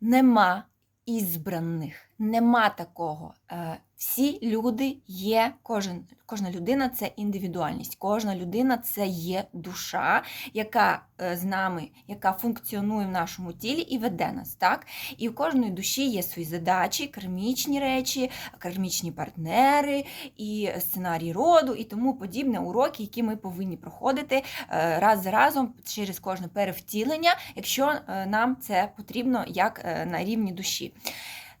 нема ізбраних. Нема такого. Всі люди є, кожен, кожна людина це індивідуальність. Кожна людина це є душа, яка е, з нами, яка функціонує в нашому тілі і веде нас. Так? І в кожної душі є свої задачі, кармічні речі, кармічні партнери, і сценарій роду, і тому подібне уроки, які ми повинні проходити е, раз за разом через кожне перевтілення, якщо е, нам це потрібно як на рівні душі.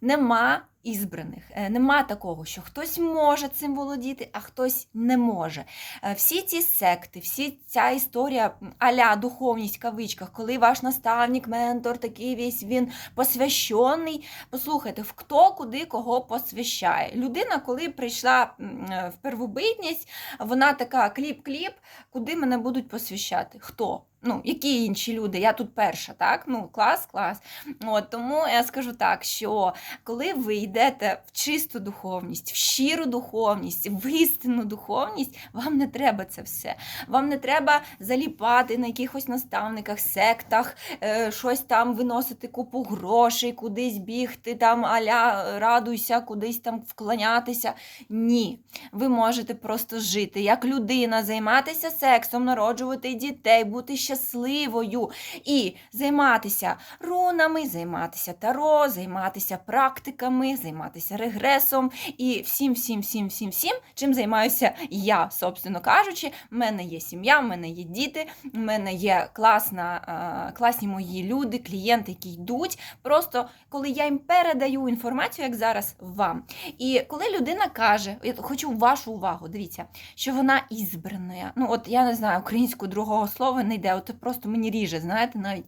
Нема ізбраних, Е, нема такого, що хтось може цим володіти, а хтось не може. Е, Всі ці секти, всі ця історія аля духовність в кавичках, коли ваш наставник, ментор, такий весь він посвящений. Послухайте, в хто куди кого посвящає. Людина, коли прийшла е, в первобитність, вона така кліп-кліп, куди мене будуть посвящати? Хто? Ну, які інші люди? Я тут перша, так? Ну, клас, клас. От, тому я скажу так, що коли ви йдете в чисту духовність, в щиру духовність, в істинну духовність, вам не треба це все. Вам не треба заліпати на якихось наставниках, сектах, е, щось там виносити купу грошей, кудись бігти, там аля радуйся, кудись там вклонятися. Ні. Ви можете просто жити як людина, займатися сексом, народжувати дітей, бути щасливою і займатися рунами, займатися таро, займатися практиками, займатися регресом і всім, всім, всім, всім, всім, чим займаюся я, собственно кажучи. В мене є сім'я, в мене є діти, в мене є класна, класні мої люди, клієнти, які йдуть. Просто коли я їм передаю інформацію, як зараз вам. І коли людина каже, я хочу вашу увагу, дивіться, що вона ізбрана. Ну, от я не знаю, українською другого слова не йде, от просто мені ріже, знаєте, навіть.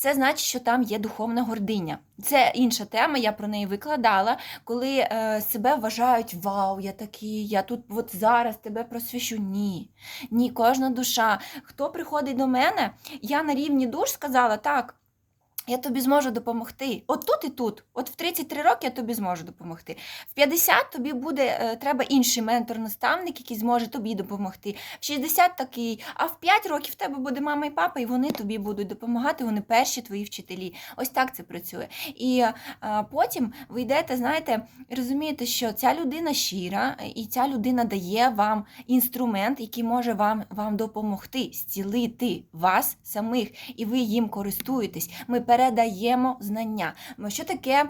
Це значить, що там є духовна гординя. Це інша тема, я про неї викладала, коли е, себе вважають вау, я такий, я тут от зараз тебе просвіщу. Ні. Ні, кожна душа. Хто приходить до мене, я на рівні душ сказала, так. Я тобі зможу допомогти. От тут і тут. От в 33 роки я тобі зможу допомогти. В 50 тобі буде е, треба інший ментор-наставник, який зможе тобі допомогти. В 60 такий, а в 5 років в тебе буде мама і папа, і вони тобі будуть допомагати. Вони перші твої вчителі. Ось так це працює. І е, потім ви йдете, знаєте, розумієте, що ця людина щира, і ця людина дає вам інструмент, який може вам, вам допомогти зцілити вас самих, і ви їм користуєтесь. Ми передаємо знання. Що таке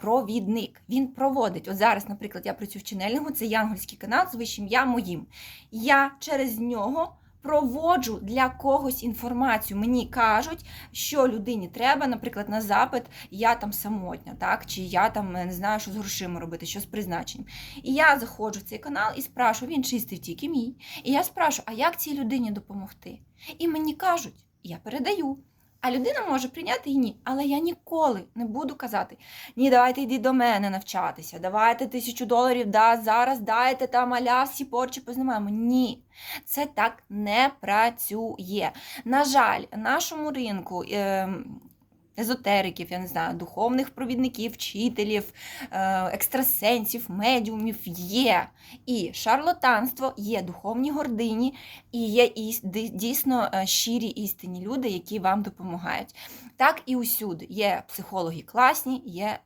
провідник? Він проводить. От зараз, наприклад, я працюю в ченельнингу, це янгольський канал з вищим я моїм. Я через нього. Проводжу для когось інформацію. Мені кажуть, що людині треба, наприклад, на запит я там самотня, так? чи я там е, не знаю, що з грошима робити, що з призначенням. І я заходжу в цей канал і спрашую, він чистий тільки мій. І я спрашую, а як цій людині допомогти? І мені кажуть, я передаю. А людина може прийняти і ні. Але я ніколи не буду казати: ні, давайте йди до мене навчатися, давайте тисячу доларів, да, зараз дайте там аля всі порчі познімаємо. Ні, це так не працює. На жаль, нашому ринку. Е, Езотериків, я не знаю, духовних провідників, вчителів, е, екстрасенсів, медіумів є. І шарлатанство є духовні гордині, і є дійсно е, щирі істинні люди, які вам допомагають. Так і усюди. Є психологи класні, є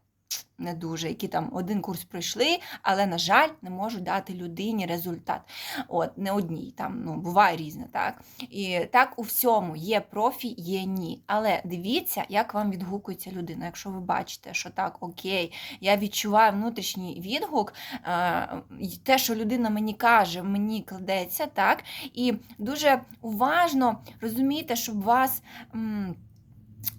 не дуже, які там один курс пройшли, але, на жаль, не можуть дати людині результат. От, не одній, там ну, буває різне, так? І так у всьому є профі, є ні. Але дивіться, як вам відгукується людина. Якщо ви бачите, що так, окей, я відчуваю внутрішній відгук, е, те, що людина мені каже, мені кладеться, так? І дуже уважно розумійте, щоб вас.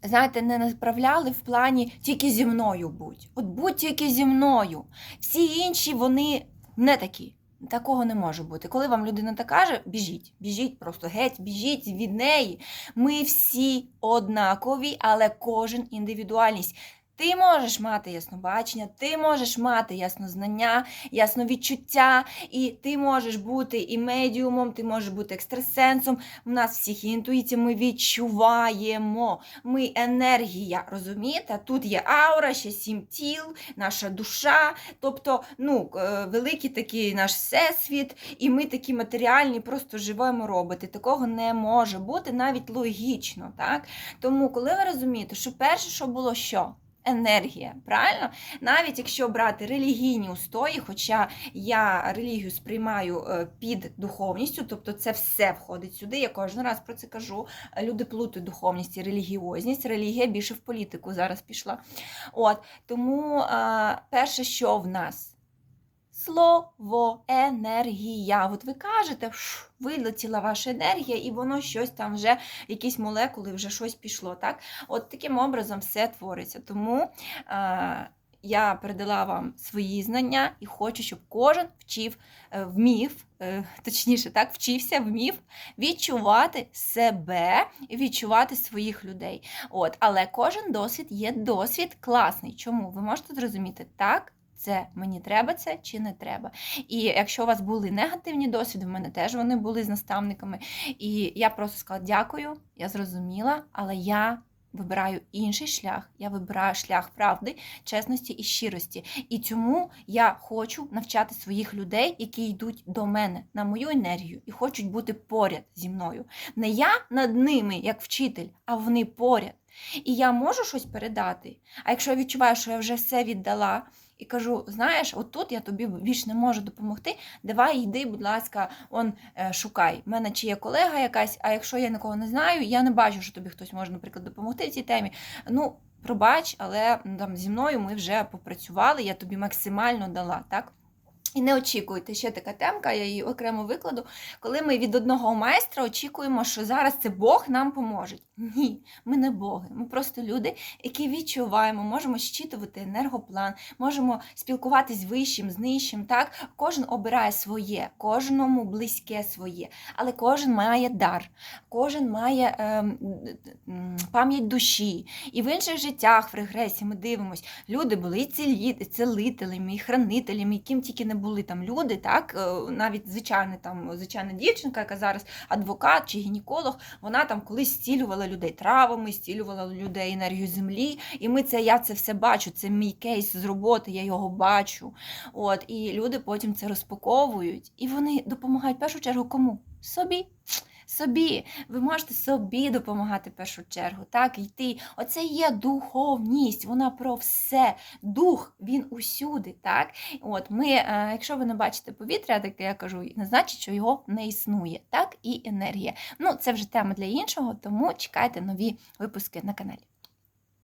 Знаєте, не направляли в плані тільки зі мною будь. От будь тільки зі мною. Всі інші вони не такі. Такого не може бути. Коли вам людина так каже, біжіть, біжіть, просто геть, біжіть від неї. Ми всі однакові, але кожен індивідуальність. Ти можеш мати яснобачення, ти можеш мати яснознання, ясновідчуття, і ти можеш бути і медіумом, ти можеш бути екстрасенсом. У нас всіх є інтуїція, ми відчуваємо. Ми енергія, розумієте? Тут є аура, ще сім тіл, наша душа, тобто ну, е, великий такий наш всесвіт, і ми такі матеріальні, просто живемо роботи. Такого не може бути навіть логічно. Так? Тому, коли ви розумієте, що перше, що було що? Енергія. Правильно? Навіть якщо брати релігійні устої, хоча я релігію сприймаю е, під духовністю, тобто це все входить сюди. Я кожен раз про це кажу. Люди плутають духовність і релігіозність. Релігія більше в політику зараз пішла. От тому е, перше, що в нас. Слово, енергія. От ви кажете, вилетіла ваша енергія, і воно щось там вже, якісь молекули, вже щось пішло. Так? От таким образом все твориться. Тому е, я передала вам свої знання і хочу, щоб кожен вчив, е, вмів, е, точніше, так, вчився, вмів відчувати себе і відчувати своїх людей. От, але кожен досвід є досвід класний. Чому? Ви можете зрозуміти так. Це мені треба це чи не треба. І якщо у вас були негативні досвіди, в мене теж вони були з наставниками. І я просто сказала дякую, я зрозуміла, але я вибираю інший шлях. Я вибираю шлях правди, чесності і щирості. І цьому я хочу навчати своїх людей, які йдуть до мене на мою енергію і хочуть бути поряд зі мною. Не я над ними, як вчитель, а вони поряд. І я можу щось передати. А якщо я відчуваю, що я вже все віддала. І кажу: знаєш, отут я тобі більш не можу допомогти. Давай йди, будь ласка, он е, шукай. У мене чи є колега якась, а якщо я нікого не знаю, я не бачу, що тобі хтось може, наприклад, допомогти в цій темі. Ну, пробач, але там зі мною ми вже попрацювали, я тобі максимально дала, так? І не очікуйте, ще така темка, я її окремо викладу. Коли ми від одного майстра очікуємо, що зараз це Бог нам поможе. Ні, ми не боги. Ми просто люди, які відчуваємо, можемо щитувати енергоплан, можемо спілкуватись з вищим, з нижчим. Так, кожен обирає своє, кожному близьке своє, але кожен має дар, кожен має ем, пам'ять душі. І в інших життях, в регресії, ми дивимось, люди були і цілителями, і хранителями, яким тільки не були там люди, так е, навіть звичайна там звичайна дівчинка, яка зараз адвокат чи гінеколог, вона там колись зцілювала людей травами, зцілювала людей енергію землі. І ми це я це все бачу. Це мій кейс з роботи, я його бачу. От і люди потім це розпаковують, і вони допомагають в першу чергу кому? Собі. Собі, ви можете собі допомагати в першу чергу, так, йти. Оце є духовність, вона про все. Дух, він усюди. так. От ми, е, Якщо ви не бачите повітря, так я кажу, не значить, що його не існує, так, і енергія. Ну, це вже тема для іншого, тому чекайте нові випуски на каналі.